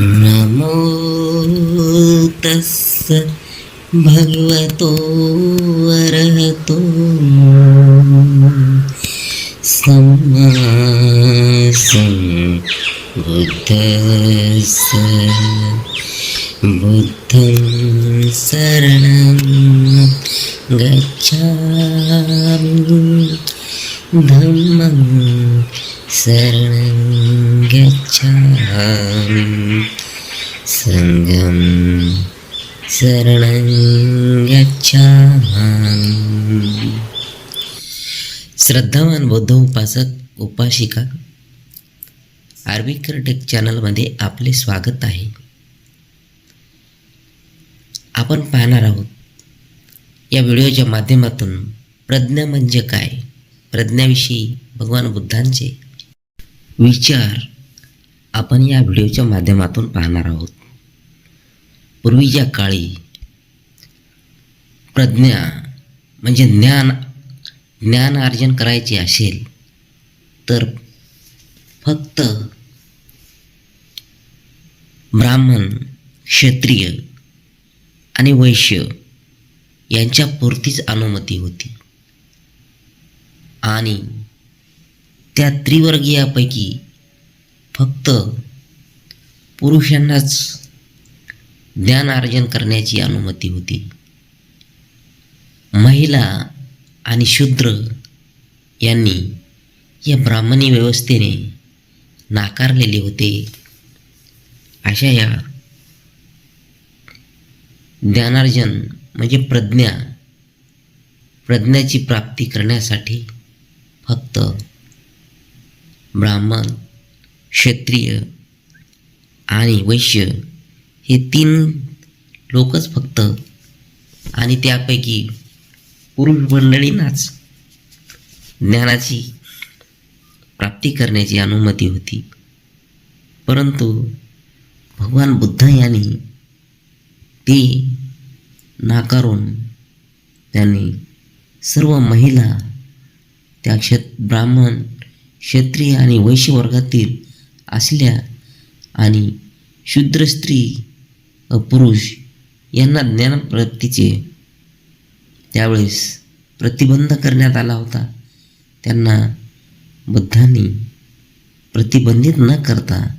නමෝ තස්ස භගවතෝ අරහතෝ සම්මා සම්බුද්දස්ස බුද්ධං සරණං ගච්ඡාමි ධම්මං शरणं गच्छामि। सङ्गं शरणं गच्छामि। श्रद्धावान बौद्ध उपासक उपासिका आर्विकर टेक चॅनलमध्ये आपले स्वागत आहे। आपण पाहणार आहोत या व्हिडिओच्या माध्यमातून प्रज्ञा म्हणजे काय? प्रज्ञाविषयी भगवान बुद्धांचे विचार आपण या व्हिडिओच्या माध्यमातून पाहणार आहोत. पूर्वीच्या काळी प्रज्ञा म्हणजे ज्ञान ज्ञान अर्जन करायचे असेल तर फक्त ब्राह्मण क्षत्रिय आणि वैश्य यांच्या पुरतीच अनुमती होती. आणि त्या त्रिवर्गीयापैकी फक्त पुरुषांनाच ज्ञान अर्जन करण्याची अनुमती होती. महिला आणि शूद्र यांनी या ब्राह्मणी व्यवस्थेने नाकारलेले होते. अशा या ज्ञानार्जन म्हणजे प्रज्ञा प्रज्ञाची प्राप्ती करण्यासाठी फक्त ब्राह्मण क्षत्रिय आणि वैश्य हे तीन लोकच फक्त. आणि त्यापैकी पुरुष मंडळींनाच ज्ञानाची प्राप्ती करण्याची अनुमती होती. परंतु भगवान बुद्ध यांनी ती नाकारून त्यांनी सर्व महिला त्या क्षत ब्राह्मण क्षत्रिय आणि वैश्य वर्गातील असल्या आणि शूद्र स्त्री पुरुष यांना ज्ञानप्राप्तीचे त्यावेळेस प्रतिबंध करण्यात आला होता. त्यांना बुद्धांनी प्रतिबंधित न करता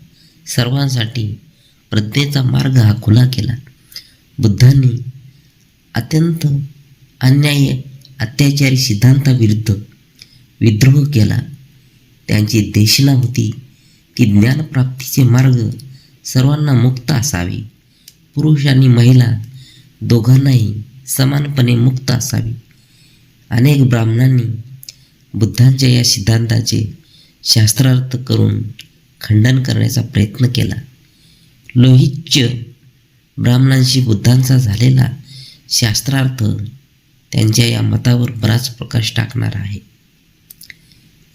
सर्वांसाठी प्रज्ञेचा मार्ग हा खुला केला. बुद्धांनी अत्यंत अन्याय अत्याचारी सिद्धांताविरुद्ध विद्रोह केला. त्यांची देशना होती की ज्ञानप्राप्तीचे मार्ग सर्वांना मुक्त असावे. पुरुष आणि महिला दोघांनाही समानपणे मुक्त असावी. अनेक ब्राह्मणांनी बुद्धांच्या या सिद्धांताचे शास्त्रार्थ करून खंडन करण्याचा प्रयत्न केला. लोहिच्य ब्राह्मणांशी बुद्धांचा झालेला शास्त्रार्थ त्यांच्या या मतावर बराच प्रकाश टाकणार आहे.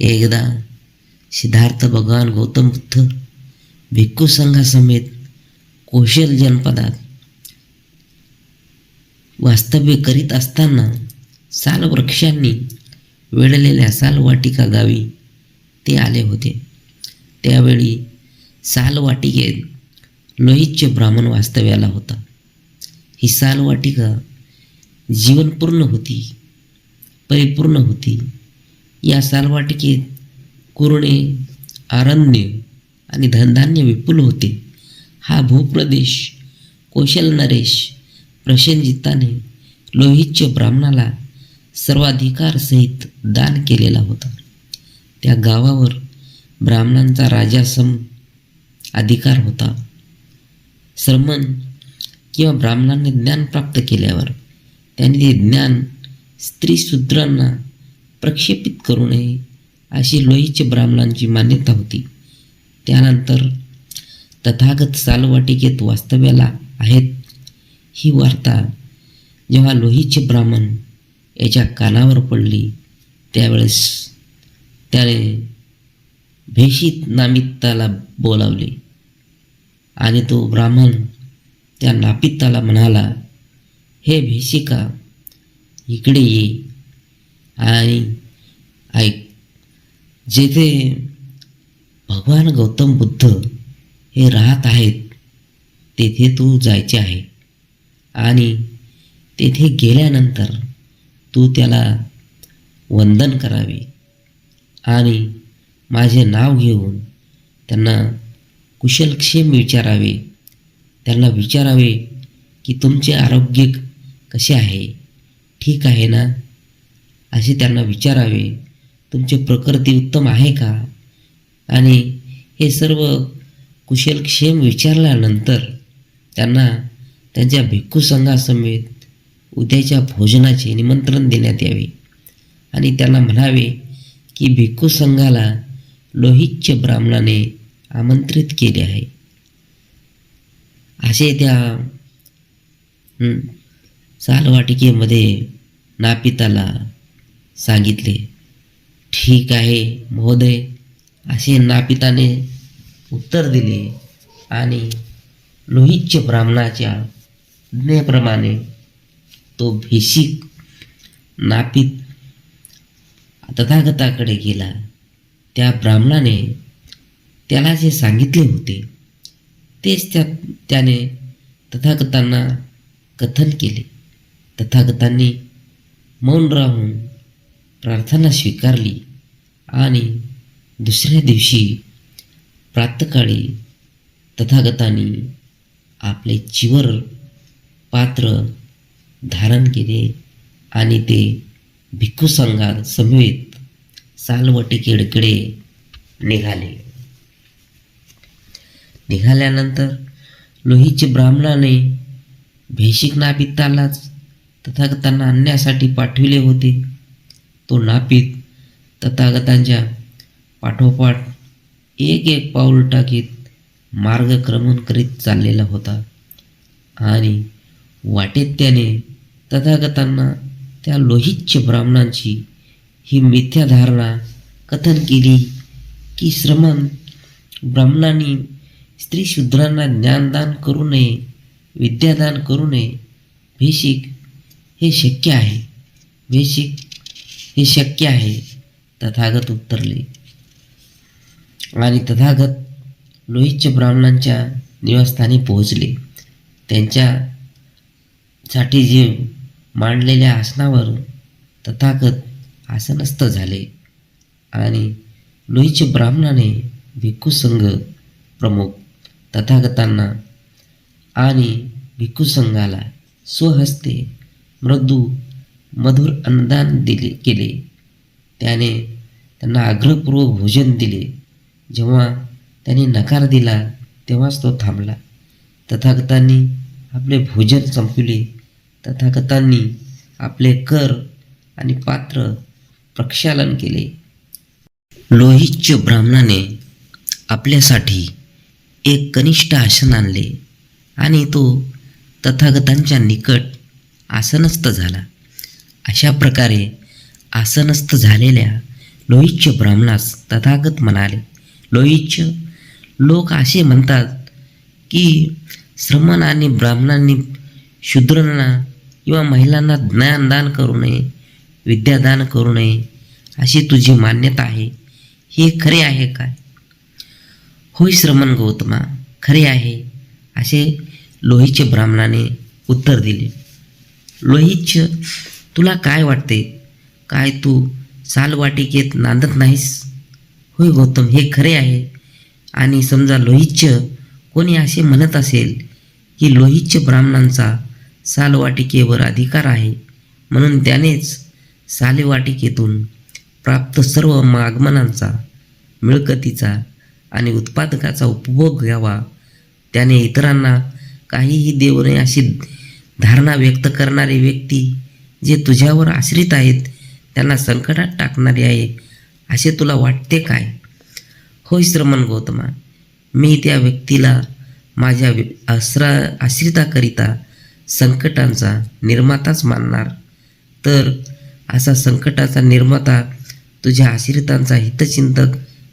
एकदा सिद्धार्थ भगवान गौतम बुद्ध भिक्खू संघासमेत कौशल जनपदात वास्तव्य करीत असताना सालवृक्षांनी वेढलेल्या सालवाटिका गावी ते आले होते. त्यावेळी सालवाटिकेत लोहिच्य ब्राह्मण वास्तव्याला होता. ही सालवाटिका जीवनपूर्ण होती परिपूर्ण होती. या सालवाटिकेत कुरणे अरण्य आणि धनधान्य विपुल होते. हा भूप्रदेश कौशल नरेश प्रसेनजिताने लोहितच्या ब्राह्मणाला सर्वाधिकारसहित दान केलेला होता. त्या गावावर ब्राह्मणांचा राजासम अधिकार होता. श्रमण किंवा ब्राह्मणांनी ज्ञान प्राप्त केल्यावर त्यांनी ते ज्ञान स्त्रीसूत्रांना प्रक्षेपित करू नये अशी लोहीच्या ब्राह्मणांची मान्यता होती. त्यानंतर तथागत सालवाटिकेत वास्तव्याला आहेत ही वार्ता जेव्हा लोहीचे ब्राह्मण याच्या कानावर पडली त्यावेळेस त्याने भेषित नामित्ताला बोलावले आणि तो ब्राह्मण त्या नापिताला म्हणाला हे भेषिका इकडे ये आणि ऐक जेथे भगवान गौतम बुद्ध हे राहत आहेत तेथे तू जायचे आहे. आणि तेथे गेल्यानंतर तू त्याला वंदन करावे आणि माझे नाव घेऊन त्यांना कुशलक्षेम विचारावे. त्यांना विचारावे की तुमचे आरोग्य कसे आहे? ठीक आहे ना? असे त्यांना विचारावे. तुमची प्रकृती उत्तम आहे का? आणि हे सर्व कुशलक्षेम विचारल्यानंतर त्यांना त्यांच्या भिक्खू संघासमेत उद्याच्या भोजनाचे निमंत्रण देण्यात यावे. आणि त्यांना म्हणावे की भिक्खू संघाला लोहितच्या ब्राह्मणाने आमंत्रित केले आहे. असे त्या सालवाटिकेमध्ये नापिताला सांगितले. ठीक आहे महोदय. असे नापिताने उत्तर दिले आणि लोहितच्या ब्राह्मणाच्या ज्ञेप्रमाणे तो भिशिक नापित तथागताकडे गेला. त्या ब्राह्मणाने त्याला जे सांगितले होते तेच त्या त्याने तथागतांना कथन केले. तथागतांनी मौन राहून प्रार्थना स्वीकारली. आणि दुसऱ्या दिवशी प्रातकाळी तथागतांनी आपले चिवर पात्र धारण केले आणि ते भिक्खू संघात समवेत सालवटिकेकडे निघाले. निघाल्यानंतर लोहीचे ब्राह्मणाने भेशिक नापितालाच तथागतांना आणण्यासाठी पाठविले होते. तो नापित तथागतांच्या पाठोपाठ एक एक पाऊल टाकीत मार्गक्रमण करीत चाललेला होता. आणि वाटेत त्याने तथागतांना त्या लोहिच्छ ब्राह्मणांची ही मिथ्याधारणा कथन केली की श्रमण ब्राह्मणांनी स्त्री शूद्रांना ज्ञानदान करू नये विद्यादान करू नये भेशिक हे शक्य आहे. भेशिक हे शक्य आहे. तथागत उत्तरले. आणि तथागत लोहितच्या ब्राह्मणांच्या निवासस्थानी पोहोचले. त्यांच्यासाठी जे मांडलेल्या आसनावर तथागत आसनस्थ झाले. आणि लोहितच्या ब्राह्मणाने भिक्खूसंघ प्रमुख तथागतांना आणि भिक्खू संघाला स्वहस्ते मृदू मधुर अन्नदान दिले केले. त्याने त्यांना आग्रहपूर्वक भोजन दिले. जेव्हा त्यांनी नकार दिला तेव्हाच तो थांबला. तथागतांनी आपले भोजन संपविले. तथागतांनी आपले कर आणि पात्र प्रक्षालन केले. लोहिच्य ब्राह्मणाने आपल्यासाठी एक कनिष्ठ आसन आणले आणि तो तथागतांच्या निकट आसनस्थ झाला. अशा प्रकारे आसनस्थ झालेल्या लोहितच्या ब्राह्मणास तथागत म्हणाले लोहितच्या लोक असे म्हणतात की श्रमण आणि ब्राह्मणांनी शूद्रांना किंवा महिलांना ज्ञानदान करू नये विद्यादान करू नये अशी तुझी मान्यता आहे. हे खरे आहे काय? होय श्रमण गौतमा खरे आहे असे लोहितच्या ब्राह्मणाने उत्तर दिले. लोहितच तुला काय वाटते? काय तू सालवाटिकेत नांदत नाहीस? होय गौतम हे खरे आहे. आणि समजा लोहितच कोणी असे म्हणत असेल की लोहितच्या ब्राह्मणांचा सालवाटिकेवर अधिकार आहे म्हणून त्यानेच सालेवाटिकेतून प्राप्त सर्व आगमनांचा मिळकतीचा आणि उत्पादकाचा उपभोग घ्यावा. त्याने इतरांना काहीही देऊ नये अशी धारणा व्यक्त करणारी व्यक्ती जे तुझ्यावर आश्रित आहेत त्यांना संकटात टाकणारे आहे. असे तुला वाटते काय? होय श्रमण गौतमा मी त्या व्यक्तीला माझ्या आश्रा आश्रिताकरिता संकटांचा निर्माताच मानणार. तर असा संकटाचा निर्माता तुझ्या आश्रितांचा हितचिंतक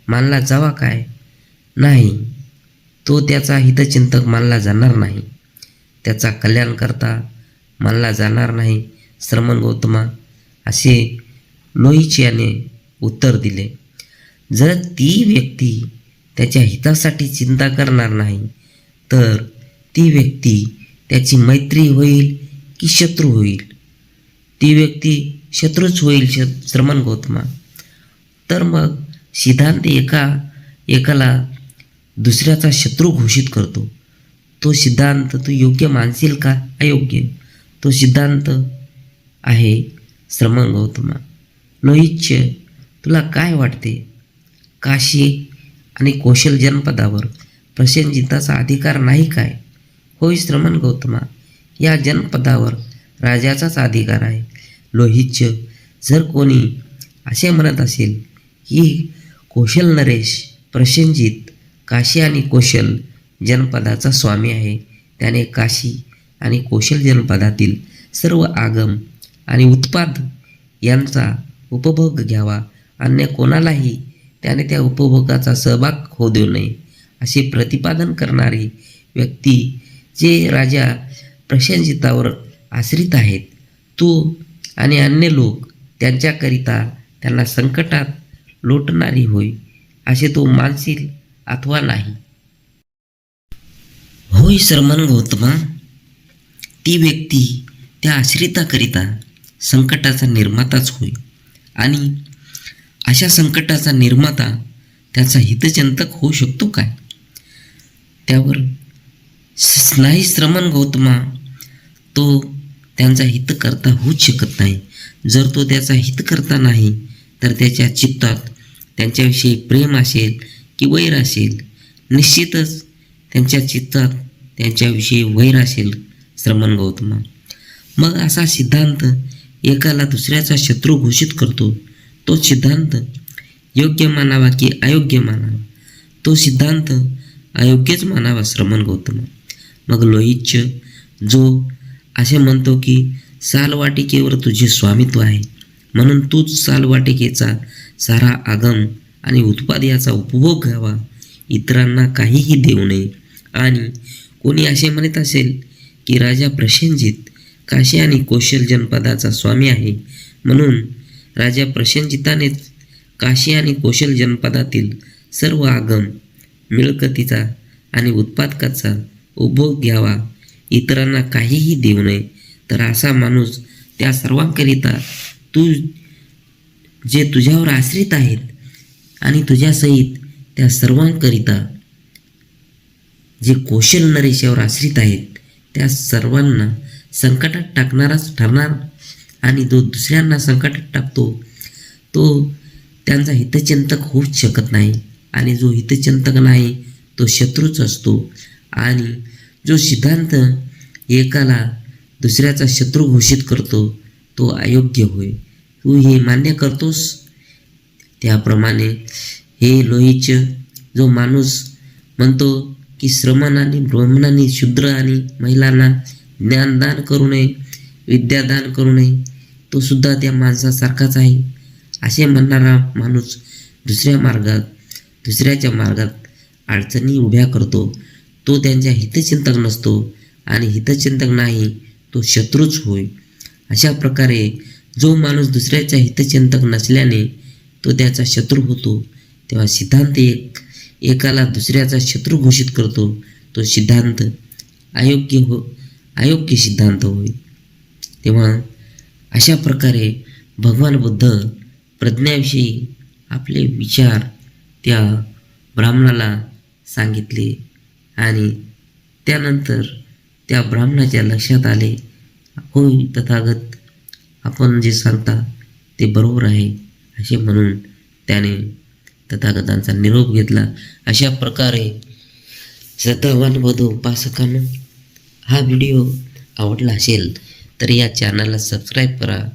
मानला जावा काय? नाही तो त्याचा हितचिंतक मानला जाणार नाही. त्याचा कल्याणकर्ता मानला जाणार नाही श्रमण गौतमा. असे लोहिच याने उत्तर दिले जर ती व्यक्ती त्याच्या हितासाठी चिंता करणार नाही तर ती व्यक्ती त्याची मैत्री होईल की शत्रू होईल? ती व्यक्ती शत्रूच होईल श श्रमण गौतमा. तर मग सिद्धांत एका एकाला दुसऱ्याचा शत्रू घोषित करतो. तो सिद्धांत तू योग्य मानशील का? अयोग्य. तो सिद्धांत आहे श्रमण गौतमा. लोहितचे. तुला काय वाटते? काशी आणि कौशल जनपदावर प्रसेनजिताचा अधिकार नाही काय? होय श्रमण गौतमा या जनपदावर राजाचाच अधिकार आहे. लोहितच जर कोणी असे म्हणत असेल की कौशल नरेश प्रसेनजित काशी आणि कौशल जनपदाचा स्वामी आहे त्याने काशी आणि कौशल जनपदातील सर्व आगम आणि उत्पाद यांचा उपभोग घ्यावा. अन्य कोणालाही त्याने त्या उपभोगाचा सहभाग होऊ देऊ नये. असे प्रतिपादन करणारी व्यक्ती जे राजा प्रशंसितावर आश्रित आहेत तू आणि अन्य लोक त्यांच्याकरिता त्यांना संकटात लोटणारी होय असे तो मानशील अथवा नाही. होय श्रमण गौतमा ती व्यक्ती त्या आश्रिताकरिता संकटाचा निर्माताच होय. आणि अशा संकटाचा निर्माता त्याचा हितचिंतक होऊ शकतो काय? त्यावर नाही श्रमण गौतमा तो त्यांचा हितकर्ता होऊच शकत नाही. जर तो त्याचा हितकर्ता नाही तर त्याच्या चित्तात त्यांच्याविषयी प्रेम असेल की वैर असेल निश्चितच त्यांच्या चित्तात त्यांच्याविषयी वैर असेल श्रमण गौतमा. मग असा सिद्धांत एकाला दुसऱ्याचा शत्रू घोषित करतो. तो सिद्धांत योग्य मानावा की अयोग्य मानावा? तो सिद्धांत अयोग्यच मानावा श्रमण गौतम. मग लोहितच जो असे म्हणतो की सालवाटिकेवर तुझे स्वामित्व आहे. म्हणून तूच सालवाटिकेचा सारा आगम आणि उत्पाद याचा उपभोग घ्यावा. इतरांना काहीही देऊ नये. आणि कोणी असे म्हणत असेल की राजा प्रशेनजित काशी आणि कौशल जनपदाचा स्वामी आहे. म्हणून राजा प्रशंजितानेच काशी आणि कौशल जनपदातील सर्व आगम मिळकतीचा आणि उत्पादकाचा उपभोग घ्यावा. इतरांना काहीही देऊ नये तर असा माणूस त्या सर्वांकरिता तू जे तुझ्यावर आश्रित आहेत आणि तुझ्यासहित त्या सर्वांकरिता जे कौशल नरेशावर आश्रित आहेत त्या सर्वांना संकटात टाकणाराच ठरणार आणि जो दुसऱ्यांना संकटात टाकतो तो त्यांचा हितचिंतक होऊच शकत नाही. आणि जो हितचिंतक नाही तो शत्रूच असतो. आणि जो सिद्धांत एकाला दुसऱ्याचा शत्रू घोषित करतो तो अयोग्य होय. तू हे मान्य करतोस? त्याप्रमाणे हे लोहीच जो माणूस म्हणतो की श्रमणाने ब्राह्मणाने शूद्र आणि महिलांना ज्ञानदान करू नये विद्यादान करू नये तो सुद्धा त्या माणसासारखाच आहे. असे म्हणणारा माणूस दुसऱ्या मार्गात दुसऱ्याच्या मार्गात अडचणी उभ्या करतो. तो त्यांच्या हितचिंतक नसतो आणि हितचिंतक नाही तो शत्रूच होय. अशा प्रकारे जो माणूस दुसऱ्याच्या हितचिंतक नसल्याने तो त्याचा शत्रू होतो. तेव्हा सिद्धांत एक एकाला दुसऱ्याचा शत्रू घोषित करतो. तो सिद्धांत अयोग्य हो अयोग्य सिद्धांत होईल तेव्हा अशा प्रकारे भगवान बुद्ध प्रज्ञाविषयी आपले विचार त्या ब्राह्मणाला सांगितले आणि त्यानंतर त्या ब्राह्मणाच्या लक्षात आले होय तथागत आपण जे सांगता ते बरोबर आहे असे म्हणून त्याने तथागतांचा निरोप घेतला. अशा प्रकारे श्रद्धावान उपासकांना हा व्हिडिओ आवडला असेल तर या चॅनलला सबस्क्राईब करा.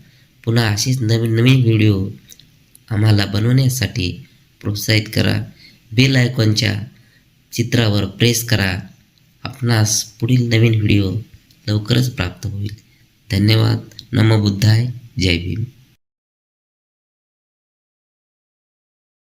पुन्हा असेच नवीन नवीन व्हिडिओ आम्हाला बनवण्यासाठी प्रोत्साहित करा. बेल आयकॉनच्या चित्रावर प्रेस करा. आपणास पुढील नवीन व्हिडिओ लवकरच प्राप्त होईल. धन्यवाद. नमो बुद्धाय. जय भीम.